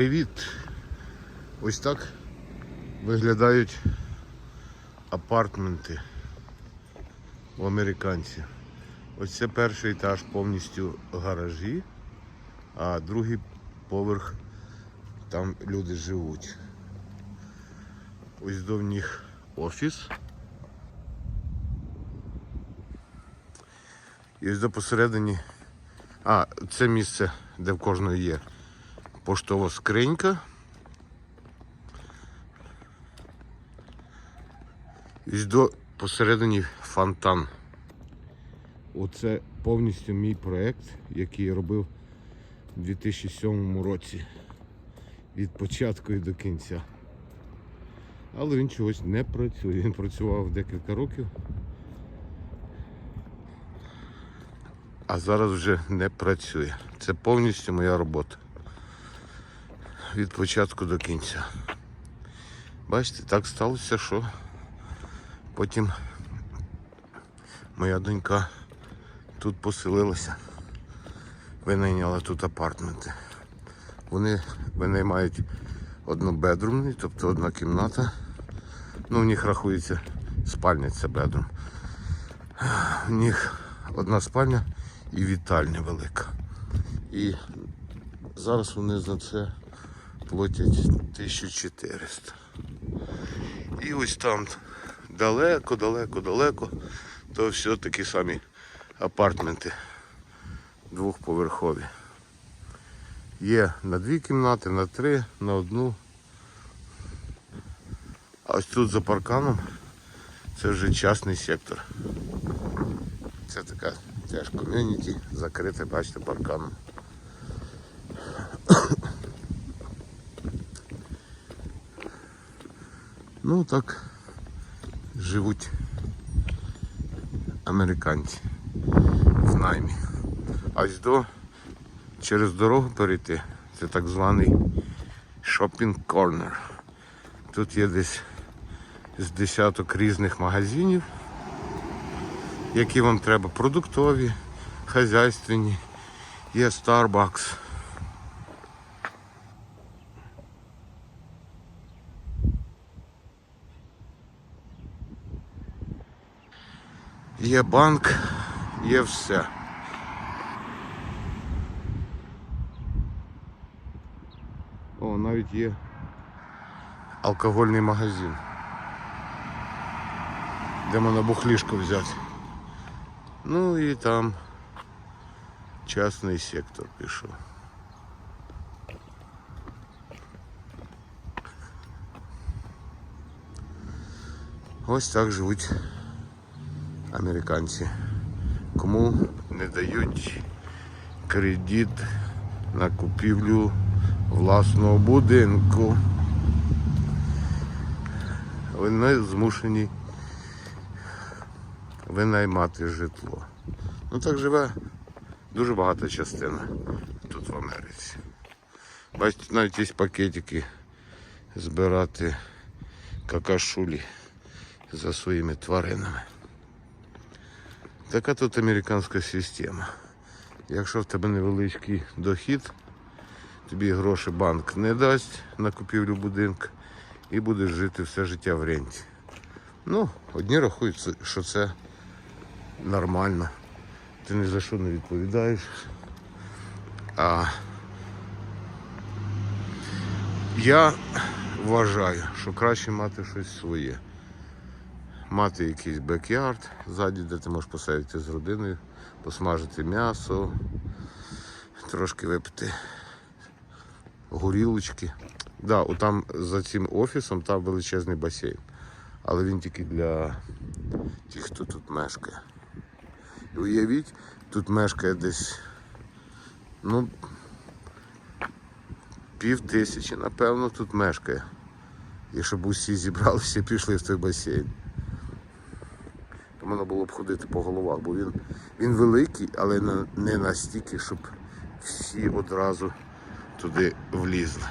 Привіт! Ось так виглядають апартменти у американців. Ось це перший етаж повністю гаражі, а другий поверх там люди живуть. Ось до них офіс. І ось до посередині. А, це місце, де в кожного є поштова скринька. І до посередині фонтан. Оце повністю мій проєкт, який я робив у 2007 році. Від початку і до кінця. Але він чогось не працює. Він працював декілька років. А зараз вже не працює. Це повністю моя робота. Від початку до кінця. Бачите, так сталося, що потім моя донька тут поселилася. Винайняла тут апартменти. Вони винаймають однобедрумний, тобто одна кімната. Ну, в них рахується спальня, це бедрум. У них одна спальня і вітальня велика. І зараз вони за це платять 1400. І ось там далеко, далеко, далеко, то все такі самі апартменти двохповерхові. Є на дві кімнати, на три, на одну. А ось тут за парканом це вже частний сектор. Це така теж ком'юніті, закрите, бачите, парканом. Ну так живуть американці в наймі. А ось до через дорогу перейти. Це так званий шопінг корнер. Тут є десь з десяток різних магазинів, які вам треба продуктові, хазяйственні, є Starbucks. Є банк, є все. О, навіть є алкогольний магазин. Де можна бухлішку взяти. Ну і там частний сектор пішов. Ось так живуть Американці. Кому не дають кредит на купівлю власного будинку. Вони змушені винаймати житло. Ну так живе дуже багата частина тут в Америці. Бачите, навіть є пакетики збирати какашулі за своїми тваринами. Така тут американська система. Якщо в тебе невеличкий дохід, тобі гроші банк не дасть на купівлю будинку і будеш жити все життя в ренті. Ну, одні рахують, що це нормально. Ти ні за що не відповідаєш. А я вважаю, що краще мати щось своє. Мати якийсь бек-ярд ззаді, де ти можеш посадити з родиною, посмажити м'ясо, трошки випити горілочки. Да, там за цим офісом там величезний басейн. Але він тільки для тих, хто тут мешкає. І уявіть, тут мешкає десь ну, пів тисячі, напевно, тут мешкає. Якщо б усі зібралися і пішли в той басейн. Було б ходити по головах, бо він, він великий, але не настільки, щоб всі одразу туди влізли.